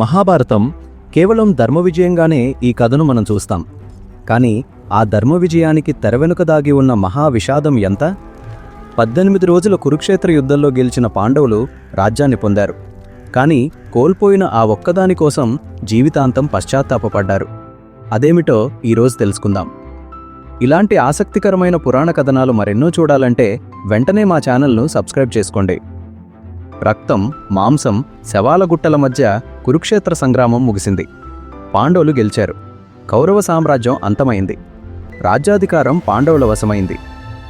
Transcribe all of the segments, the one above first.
మహాభారతం కేవలం ధర్మ విజయంగానే ఈ కథను మనం చూస్తాం. కానీ ఆ ధర్మ విజయానికి తెరవెనుక దాగి ఉన్న మహా విషాదం ఎంత? పద్దెనిమిది రోజుల కురుక్షేత్ర యుద్ధంలో గెలిచిన పాండవులు రాజ్యాన్ని పొందారు. కానీ కోల్పోయిన ఆ ఒక్కదాని కోసం జీవితాంతం పశ్చాత్తాపపడ్డారు. అదేమిటో ఈరోజు తెలుసుకుందాం. ఇలాంటి ఆసక్తికరమైన పురాణ కథనాలు మరెన్నో చూడాలంటే వెంటనే మా ఛానల్ను సబ్స్క్రైబ్ చేసుకోండి. రక్తం మాంసం శవాల గుట్టల మధ్య కురుక్షేత్ర సంగ్రామం ముగిసింది. పాండవులు గెలిచారు. కౌరవ సామ్రాజ్యం అంతమైంది. రాజ్యాధికారం పాండవుల వశమైంది.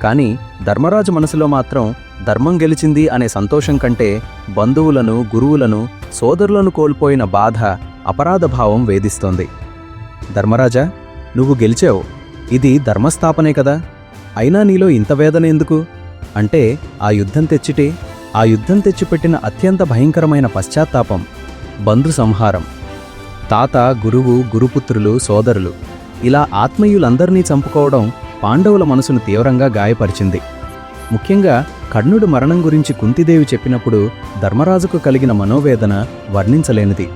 కానీ ధర్మరాజు మనసులో మాత్రం ధర్మం గెలిచింది అనే సంతోషం కంటే బంధువులను గురువులను సోదరులను కోల్పోయిన బాధ అపరాధభావం వేధిస్తోంది. ధర్మరాజా నువ్వు గెలిచావు. ఇది ధర్మస్థాపనే కదా. అయినా నీలో ఇంత వేదన ఎందుకు? అంటే ఆ యుద్ధం తెచ్చిటే ఆ యుద్ధం తెచ్చిపెట్టిన అత్యంత భయంకరమైన పశ్చాత్తాపం. బంధు సంహారం తాత గురువు గురుపుత్రులు సోదరులు ఇలా ఆత్మీయులందర్నీ చంపుకోవడం పాండవుల మనసును తీవ్రంగా గాయపరిచింది. ముఖ్యంగా కర్ణుడు మరణం గురించి కుంతిదేవి చెప్పినప్పుడు ధర్మరాజుకు కలిగిన మనోవేదన వర్ణించలేనిది.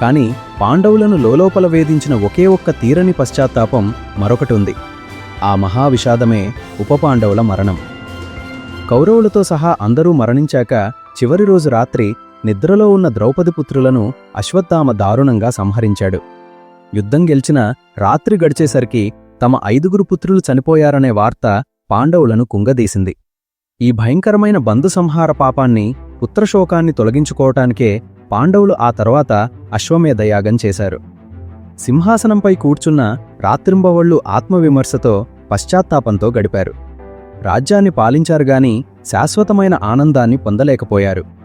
కాని పాండవులను లోలోపల వేధించిన ఒకే ఒక్క తీరని పశ్చాత్తాపం మరొకటి ఉంది ఆ మహావిషాదమే ఉపపాండవుల మరణం. కౌరవులతో సహా అందరూ మరణించాక చివరి రోజు రాత్రి నిద్రలో ఉన్న ద్రౌపది పుత్రులను అశ్వత్థామ దారుణంగా సంహరించాడు. యుద్ధం గెలిచిన రాత్రి గడిచేసరికి తమ ఐదుగురు పుత్రులు చనిపోయారనే వార్త పాండవులను కుంగదీసింది. ఈ భయంకరమైన బంధు సంహార పాపాన్ని పుత్రశోకాన్ని తొలగించుకోవటానికే పాండవులు ఆ తర్వాత అశ్వమేధయాగం చేశారు. సింహాసనంపై కూర్చున్న రాత్రింబవళ్ళు ఆత్మవిమర్శతో పశ్చాత్తాపంతో గడిపారు. రాజ్యాన్ని పాలించారు గాని శాశ్వతమైన ఆనందాన్ని పొందలేకపోయారు.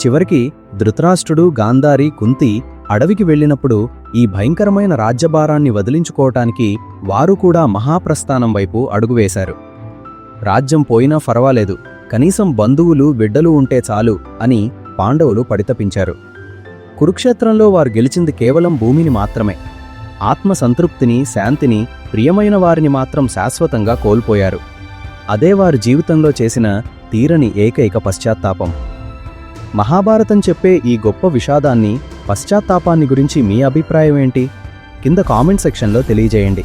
చివరికి ధృతరాష్ట్రుడు గాంధారి కుంతి అడవికి వెళ్ళినప్పుడు ఈ భయంకరమైన రాజ్యభారాన్ని వదిలించుకోవటానికి వారు కూడా మహాప్రస్థానం వైపు అడుగువేశారు రాజ్యం పోయినా పర్వాలేదు కనీసం బంధువులు బిడ్డలు ఉంటే చాలు అని పాండవులు పడితపించారు కురుక్షేత్రంలో వారు గెలిచింది కేవలం భూమిని మాత్రమే. ఆత్మ సంతృప్తిని శాంతిని ప్రియమైన వారిని మాత్రం శాశ్వతంగా కోల్పోయారు. అదే వారి జీవితంలో చేసిన తీరని ఏకైక పశ్చాత్తాపం. మహాభారతం చెప్పే ఈ గొప్ప విషాదాన్ని పశ్చాత్తాపాన్ని గురించి మీ అభిప్రాయం ఏంటి? కింద కామెంట్ సెక్షన్లో తెలియజేయండి.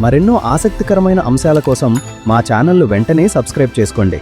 మరెన్నో ఆసక్తికరమైన అంశాల కోసం మా ఛానల్ను వెంటనే సబ్స్క్రైబ్ చేసుకోండి.